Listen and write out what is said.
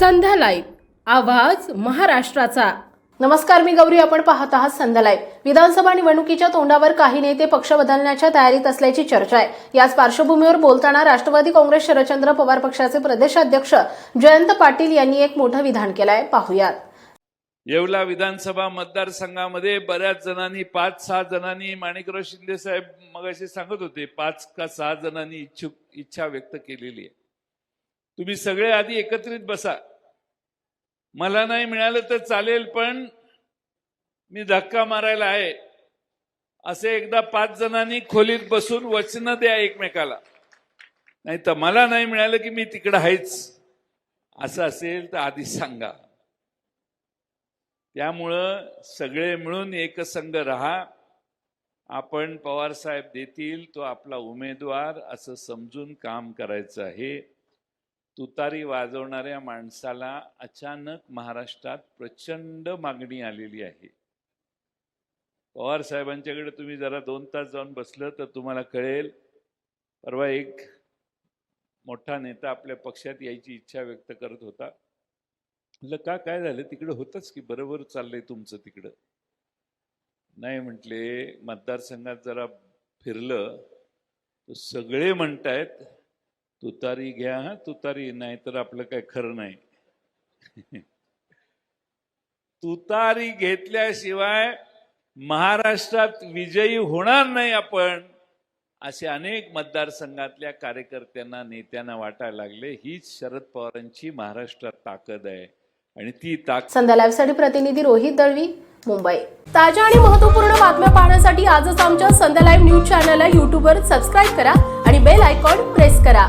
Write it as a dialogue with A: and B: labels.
A: संध्या live आवाज महाराष्ट्राचा. नमस्कार मी गौरी. आपण पाहत आहात संध्या लाईव्ह. विधानसभा निवडणुकीच्या तोंडावर काही नेते पक्ष बदलण्याच्या तयारीत असल्याची चर्चा आहे. याच पार्श्वभूमीवर बोलताना राष्ट्रवादी काँग्रेस शरदचंद्र पवार पक्षाचे प्रदेशाध्यक्ष जयंत पाटील यांनी एक मोठं विधान केलंय. पाहुयात.
B: येवला विधानसभा मतदारसंघामध्ये बऱ्याच जणांनी पाच सहा जणांनी माणिकराव शिंदे साहेब मगाशी सांगत होते पाच का सहा जणांनी इच्छुक इच्छा व्यक्त केलेली आहे. तुम्ही सगळे आधी एकत्रित बसा. मला नाही मिळालं तर चालेल पण मी धक्का मारायला आहे. असे एकदा पाच जणांनी खोलीत बसून वचनं द्या एकमेकाला. नाही तर मला नाही मिळालं की मी तिकडं आहेच. असं असेल तर आधी सांगा. त्यामुळं सगळे मिळून एकसंघ राहा. आपण पवार साहेब देतील तो आपला उमेदवार असं समजून काम करायचं आहे. तुतारी वाजवणाऱ्या माणसाला अचानक महाराष्ट्रात प्रचंड मागणी आलेली आहे. पवार साहेबांच्याकडे तुम्ही जरा दोन तास जाऊन बसलं तर तुम्हाला कळेल. परवा एक मोठा नेता आपल्या पक्षात यायची इच्छा व्यक्त करत होता. म्हटलं का काय झालं? तिकडं होतच की बरोबर चाललंय तुमचं तिकडं. नाही म्हटले मतदारसंघात जरा फिरलं तर सगळे म्हणतायत तुतारी घ्या हा तुतारी नाही तर आपलं काय खरं नाही. तुतारी घेतल्याशिवाय महाराष्ट्रात विजयी होणार नाही आपण असे अनेक मतदारसंघातल्या कार्यकर्त्यांना नेत्यांना वाटायला लागले हीच शरद पवारांची महाराष्ट्रात ताकद आहे. आणि ती ताकद
A: संध्या प्रतिनिधी रोहित दळवी मुंबई. ताज्या आणि महत्त्वपूर्ण बातम्या पाहण्यासाठी आजच आमच्या संध्या लाईव्ह न्यूज चॅनलला युट्यूबवर सबस्क्राईब करा आणि बेल आयकॉन प्रेस करा.